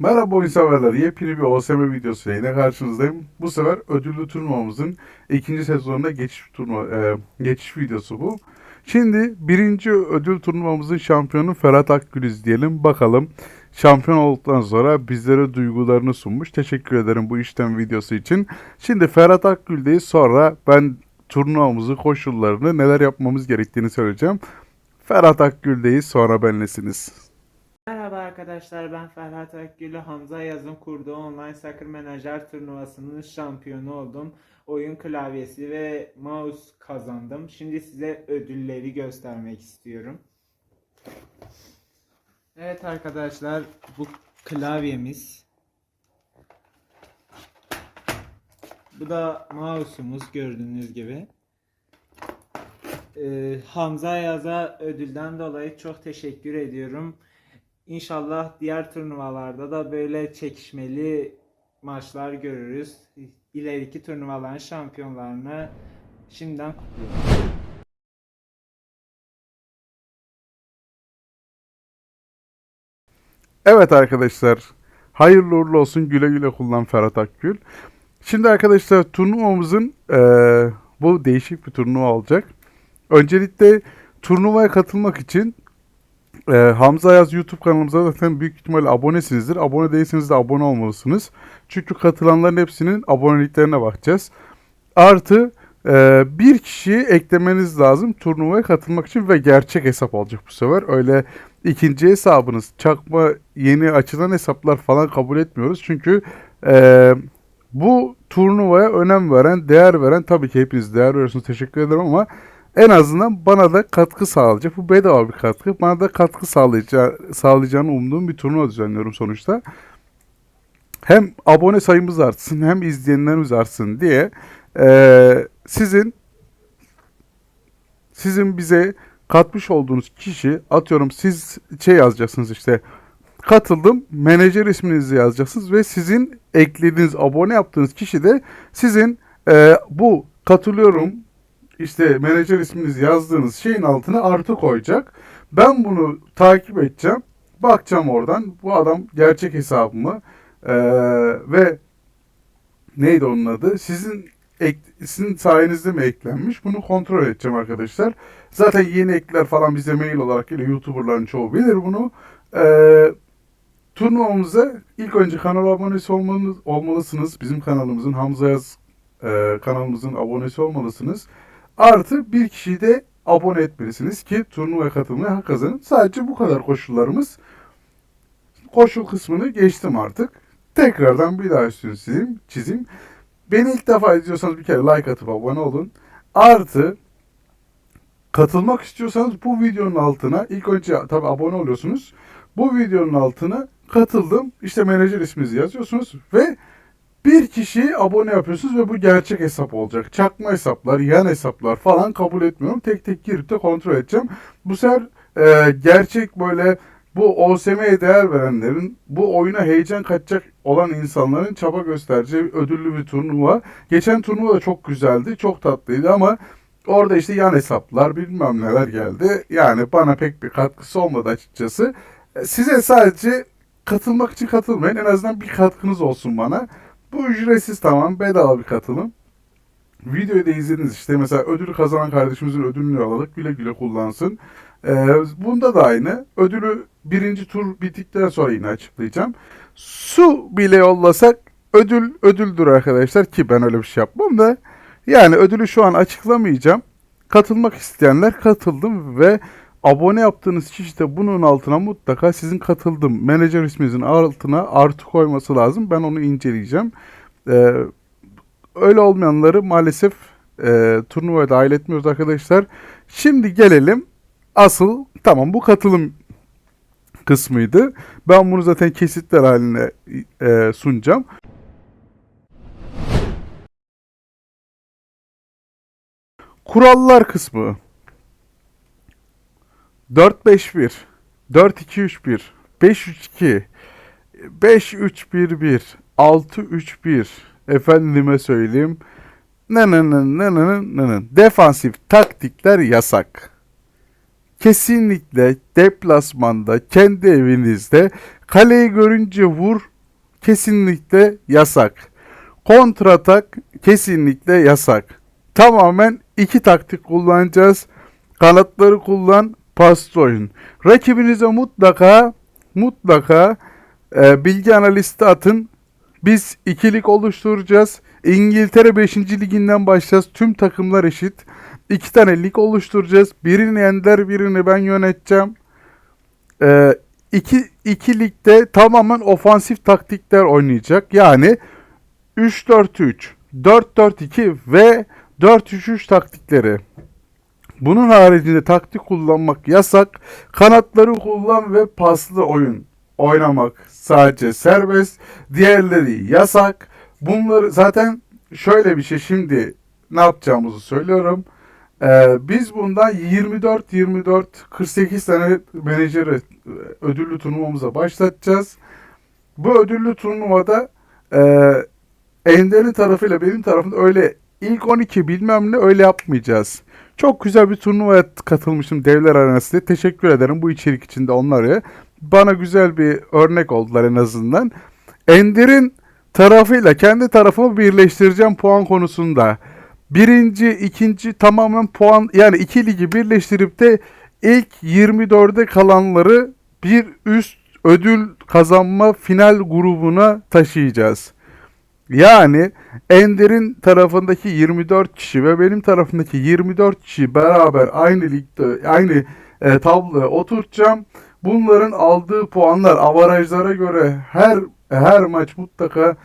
Merhaba oyun severler. Yepyeni bir OSM videosu yine karşınızdayım. Bu sefer ödüllü turnuvamızın ikinci sezonuna geçiş turnuva e, geçiş videosu bu. Şimdi birinci ödül turnuvamızın şampiyonu Ferhat Akgül izleyelim. Bakalım şampiyon olduktan sonra bizlere duygularını sunmuş. Teşekkür ederim bu işlem videosu için. Şimdi Ferhat Akgül'deyiz. Sonra ben turnuvamızı, koşullarını, neler yapmamız gerektiğini söyleyeceğim. Ferhat Akgül'deyiz. Sonra benlesiniz. Merhaba arkadaşlar ben Ferhat Akgül. Hamza Yaz'ın kurduğu online soccer menajer turnuvasının şampiyonu oldum. Oyun klavyesi ve mouse kazandım. Şimdi size ödülleri göstermek istiyorum. Evet arkadaşlar bu klavyemiz. Bu da mouse'umuz gördüğünüz gibi. Ee, Hamza Yaz'a ödülden dolayı çok teşekkür ediyorum. İnşallah diğer turnuvalarda da böyle çekişmeli maçlar görürüz. İleriki turnuvaların şampiyonlarını şimdiden kutluyorum. Evet arkadaşlar. Hayırlı uğurlu olsun. Güle güle kullan Ferhat Akgül. Şimdi arkadaşlar turnuvamızın eee, bu değişik bir turnuva olacak. Öncelikle turnuvaya katılmak için eee, Hamza Yaz YouTube kanalımıza zaten büyük ihtimalle abonesinizdir. Abone değilseniz de abone olmalısınız. Çünkü katılanların hepsinin aboneliklerine bakacağız. Artı eee, bir kişiyi eklemeniz lazım turnuvaya katılmak için ve gerçek hesap olacak bu sefer. Öyle ikinci hesabınız çakma yeni açılan hesaplar falan kabul etmiyoruz. Çünkü eee, bu turnuvaya önem veren, değer veren tabii ki hepiniz değer veriyorsunuz. Teşekkür ederim ama en azından bana da katkı sağlayacak. Bu bedava bir katkı. Bana da katkı sağlayacağı, sağlayacağını umduğum bir turnuva düzenliyorum sonuçta. Hem abone sayımız artsın hem izleyenlerimiz artsın diye eee, sizin sizin bize katmış olduğunuz kişi atıyorum siz şey yazacaksınız işte katıldım menajer isminizi yazacaksınız ve sizin eklediğiniz abone yaptığınız kişi de sizin e, bu katılıyorum işte menajer isminizi yazdığınız şeyin altına artı koyacak. Ben bunu takip edeceğim. Bakacağım oradan bu adam gerçek hesabı mı E, ve neydi onun adı? Sizin ek, sizin sayenizde mi eklenmiş? Bunu kontrol edeceğim arkadaşlar. Zaten yeni ekler falan bize mail olarak geliyor. YouTuber'ların çoğu bilir bunu. Ee, turnuvamıza ilk önce kanala abonesi olmalısınız. Bizim kanalımızın Hamza Yaz e, kanalımızın abonesi olmalısınız. Artı bir kişiyi de abone etmelisiniz ki turnuvaya katılmaya hak kazanın. Sadece bu kadar koşullarımız. Koşul kısmını geçtim artık. Tekrardan bir daha üstünü çizeyim. çizeyim. Beni ilk defa izliyorsanız bir kere like atıp abone olun. Artı katılmak istiyorsanız bu videonun altına ilk önce tabi abone oluyorsunuz. Bu videonun altına katıldım. İşte menajer isminizi yazıyorsunuz ve bir kişiyi abone yapıyorsunuz ve bu gerçek hesap olacak. Çakma hesaplar, yan hesaplar falan kabul etmiyorum. Tek tek girip de kontrol edeceğim. Bu sefer e, gerçek böyle bu OSM'ye değer verenlerin, bu oyuna heyecan katacak olan insanların çaba göstereceği ödüllü bir turnuva. Geçen turnuva da çok güzeldi, çok tatlıydı ama orada işte yan hesaplar bilmem neler geldi. Yani bana pek bir katkısı olmadı açıkçası. E, Size sadece katılmak için katılmayın. En azından bir katkınız olsun bana. Bu ücretsiz tamam, bedava bir katılım. Videoyu da izlediniz işte mesela ödülü kazanan kardeşimizin ödülünü alarak güle güle kullansın. Ee, bunda da aynı. Ödülü birinci tur bittikten sonra yine açıklayacağım. Su bile yollasak ödül ödüldür arkadaşlar ki ben öyle bir şey yapmam da. Yani ödülü şu an açıklamayacağım. Katılmak isteyenler katıldım ve abone yaptığınız kişi de bunun altına mutlaka sizin katıldım. Menajer isminizin altına artı koyması lazım. Ben onu inceleyeceğim. Ee, öyle olmayanları maalesef e, turnuvaya dahil etmiyoruz arkadaşlar. Şimdi gelelim asıl tamam bu katılım kısmıydı. Ben bunu zaten kesitler haline e, sunacağım. Kurallar kısmı 4-5-1 4-2-3-1 5-3-2 5-3-1-1 6-3-1 Efendime söyleyeyim. Ne. Defansif taktikler yasak. Kesinlikle deplasmanda kendi evinizde kaleyi görünce vur kesinlikle yasak. Kontratak kesinlikle yasak. Tamamen iki taktik kullanacağız. Kanatları kullan, paslı oyun. Rakibinize mutlaka mutlaka e, bilgi analisti atın. Biz ikilik oluşturacağız. İngiltere 5. liginden başlayacağız. Tüm takımlar eşit. İki tane lig oluşturacağız. Birini Ender, birini ben yöneteceğim. Ee, iki, iki ligde tamamen ofansif taktikler oynayacak. Yani 3-4-3, 4-4-2 ve 4-3-3 taktikleri. Bunun haricinde taktik kullanmak yasak. Kanatları kullan ve paslı oyun oynamak sadece serbest. Diğerleri yasak. Bunları zaten şöyle bir şey şimdi ne yapacağımızı söylüyorum. Ee, biz bundan 24-24 48 tane menajeri ödüllü turnuvamıza başlatacağız. Bu ödüllü turnuvada e, Ender'in tarafıyla benim tarafımda öyle ilk 12 bilmem ne öyle yapmayacağız. Çok güzel bir turnuvaya katılmıştım Devler Arenası'nda. Teşekkür ederim bu içerik içinde onları. Bana güzel bir örnek oldular en azından. Ender'in tarafıyla kendi tarafımı birleştireceğim puan konusunda. Birinci, ikinci tamamen puan yani iki ligi birleştirip de ilk 24'e kalanları bir üst ödül kazanma final grubuna taşıyacağız. Yani Ender'in tarafındaki 24 kişi ve benim tarafındaki 24 kişi beraber aynı ligde aynı e, tabloya oturtacağım. Bunların aldığı puanlar avarajlara göre her her maç mutlaka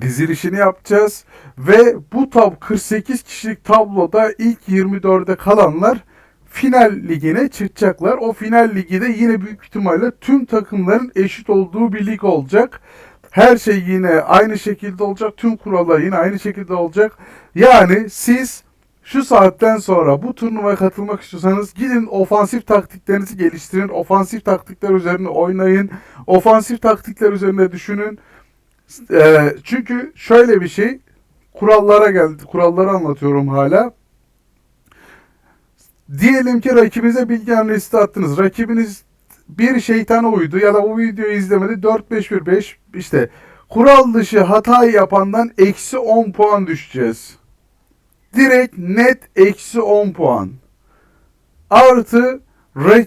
dizilişini yapacağız ve bu tab 48 kişilik tabloda ilk 24'e kalanlar final ligine çıkacaklar. O final ligi de yine büyük ihtimalle tüm takımların eşit olduğu bir lig olacak. Her şey yine aynı şekilde olacak. Tüm kurallar yine aynı şekilde olacak. Yani siz şu saatten sonra bu turnuvaya katılmak istiyorsanız gidin ofansif taktiklerinizi geliştirin. Ofansif taktikler üzerine oynayın. Ofansif taktikler üzerine düşünün. Ee, çünkü şöyle bir şey kurallara geldi. Kuralları anlatıyorum hala. Diyelim ki rakibinize bilgi analisti attınız. Rakibiniz bir şeytana uydu ya da bu videoyu izlemedi. 4-5-1-5 işte kural dışı hatayı yapandan eksi 10 puan düşeceğiz. Direkt net eksi 10 puan. Artı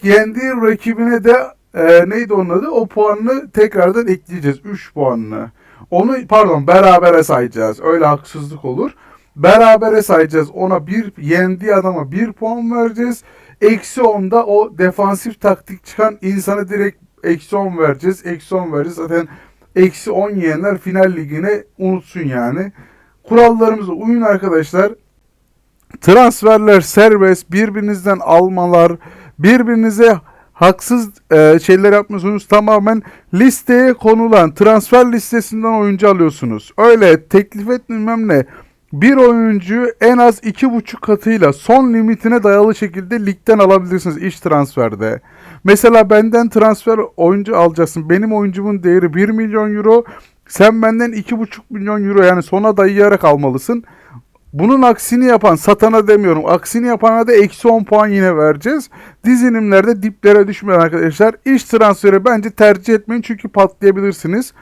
yendiği rakibine de e, neydi onun adı? O puanını tekrardan ekleyeceğiz. 3 puanını. Onu pardon berabere sayacağız. Öyle haksızlık olur. Berabere sayacağız. Ona bir yendiği adama 1 puan vereceğiz. Eksi 10'da o defansif taktik çıkan insana direkt eksi 10 vereceğiz. Eksi 10 vereceğiz. Zaten eksi 10 yiyenler final ligine unutsun yani. Kurallarımıza uyun arkadaşlar. Transferler serbest. Birbirinizden almalar. Birbirinize haksız e, şeyler yapmıyorsunuz. Tamamen listeye konulan transfer listesinden oyuncu alıyorsunuz. Öyle teklif etmem ne. Bir oyuncuyu en az iki buçuk katıyla son limitine dayalı şekilde ligden alabilirsiniz iş transferde. Mesela benden transfer oyuncu alacaksın. Benim oyuncumun değeri 1 milyon euro. Sen benden 2,5 milyon euro yani sona dayayarak almalısın. Bunun aksini yapan satana demiyorum. Aksini yapana da eksi 10 puan yine vereceğiz. Dizilimlerde diplere düşmeyin arkadaşlar. İş transferi bence tercih etmeyin çünkü patlayabilirsiniz.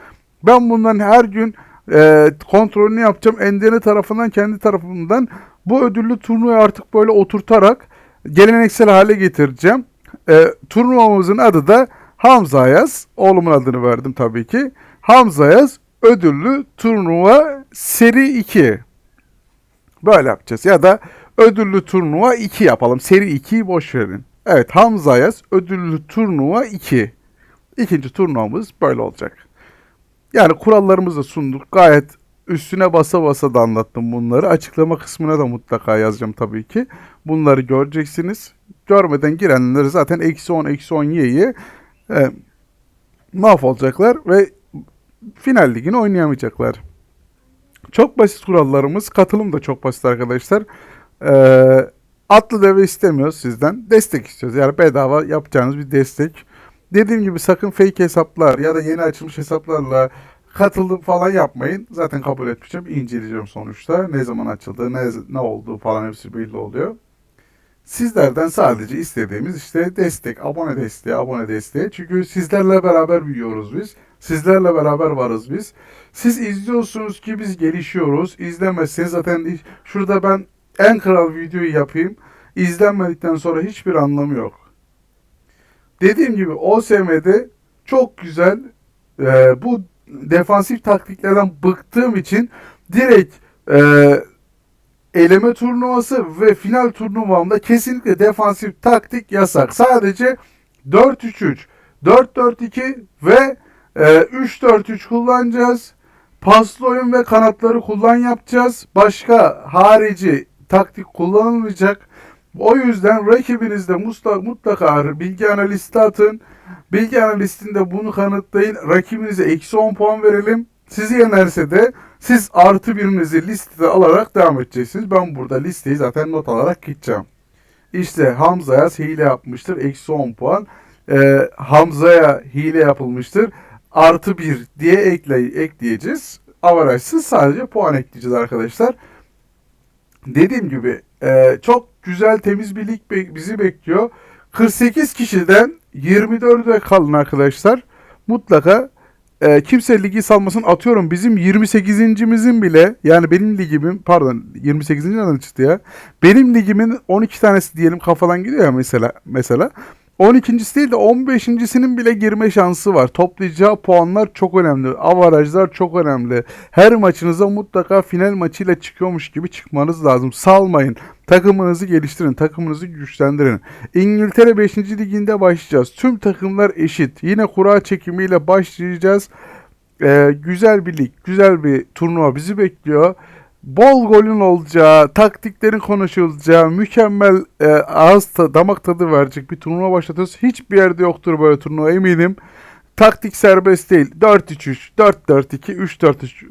Ben bundan her gün e, kontrolünü yapacağım. Endene tarafından kendi tarafımdan bu ödüllü turnuvayı artık böyle oturtarak geleneksel hale getireceğim. E, turnuvamızın adı da Hamza Ayaz. Oğlumun adını verdim tabii ki. Hamza Ayaz ödüllü turnuva seri 2. Böyle yapacağız. Ya da ödüllü turnuva 2 yapalım. Seri 2'yi boş verin. Evet Hamza Ayaz ödüllü turnuva 2. İkinci turnuvamız böyle olacak. Yani kurallarımızı sunduk. Gayet üstüne basa basa da anlattım bunları. Açıklama kısmına da mutlaka yazacağım tabii ki. Bunları göreceksiniz. Görmeden girenleri zaten eksi 10, eksi 10 ye ye e, mahvolacaklar ve final ligini oynayamayacaklar. Çok basit kurallarımız. Katılım da çok basit arkadaşlar. Ee, atlı deve istemiyoruz sizden. Destek istiyoruz. Yani bedava yapacağınız bir destek. Dediğim gibi sakın fake hesaplar ya da yeni açılmış hesaplarla katıldım falan yapmayın. Zaten kabul etmeyeceğim. İnceleyeceğim sonuçta. Ne zaman açıldı, ne, ne olduğu falan hepsi belli oluyor. Sizlerden sadece istediğimiz işte destek, abone desteği, abone desteği. Çünkü sizlerle beraber büyüyoruz biz. Sizlerle beraber varız biz. Siz izliyorsunuz ki biz gelişiyoruz. İzlemezseniz zaten şurada ben en kral videoyu yapayım. İzlenmedikten sonra hiçbir anlamı yok. Dediğim gibi OSM'de çok güzel e, bu defansif taktiklerden bıktığım için direkt e, eleme turnuvası ve final turnuvamda kesinlikle defansif taktik yasak. Sadece 4-3-3, 4-4-2 ve e, 3-4-3 kullanacağız. Paslı oyun ve kanatları kullan yapacağız. Başka harici taktik kullanılmayacak. O yüzden rakibinizde mutlaka, bilgi analisti atın. Bilgi analistinde bunu kanıtlayın. Rakibinize eksi 10 puan verelim. Sizi yenerse de siz artı birinizi listede alarak devam edeceksiniz. Ben burada listeyi zaten not alarak gideceğim. İşte Hamza Yaz hile yapmıştır. Eksi 10 puan. Ee, Hamza'ya hile yapılmıştır. Artı 1 diye ekle, ekleyeceğiz. Avarajsız sadece puan ekleyeceğiz arkadaşlar. Dediğim gibi e, çok güzel temiz bir lig be- bizi bekliyor. 48 kişiden 24'e kalın arkadaşlar. Mutlaka e, kimse ligi salmasın. Atıyorum bizim 28.imizin bile yani benim ligimin pardon 28. nereden çıktı ya? Benim ligimin 12 tanesi diyelim kafadan gidiyor ya mesela mesela. 12.si değil de 15.sinin bile girme şansı var. Toplayacağı puanlar çok önemli. Avarajlar çok önemli. Her maçınıza mutlaka final maçıyla çıkıyormuş gibi çıkmanız lazım. Salmayın. Takımınızı geliştirin. Takımınızı güçlendirin. İngiltere 5. liginde başlayacağız. Tüm takımlar eşit. Yine kura çekimiyle başlayacağız. Ee, güzel bir lig, güzel bir turnuva bizi bekliyor. Bol golün olacağı, taktiklerin konuşulacağı, mükemmel e, ağız ta- damak tadı verecek bir turnuva başlatıyoruz. Hiçbir yerde yoktur böyle turnuva eminim. Taktik serbest değil. 4-3-3, 4-4-2, 3-4-3.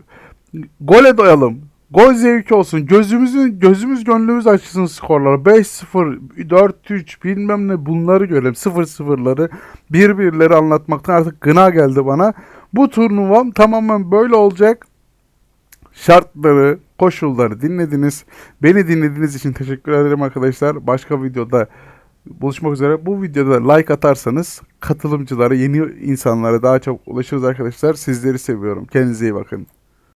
Gole doyalım. Gol zevki olsun. Gözümüzün gözümüz gönlümüz açsın skorları. 5-0, 4-3 bilmem ne bunları görelim. 0-0'ları, 1-1'leri anlatmaktan artık gına geldi bana. Bu turnuvam tamamen böyle olacak. Şartları, koşulları dinlediniz. Beni dinlediğiniz için teşekkür ederim arkadaşlar. Başka videoda buluşmak üzere. Bu videoda like atarsanız katılımcılara, yeni insanlara daha çok ulaşırız arkadaşlar. Sizleri seviyorum. Kendinize iyi bakın.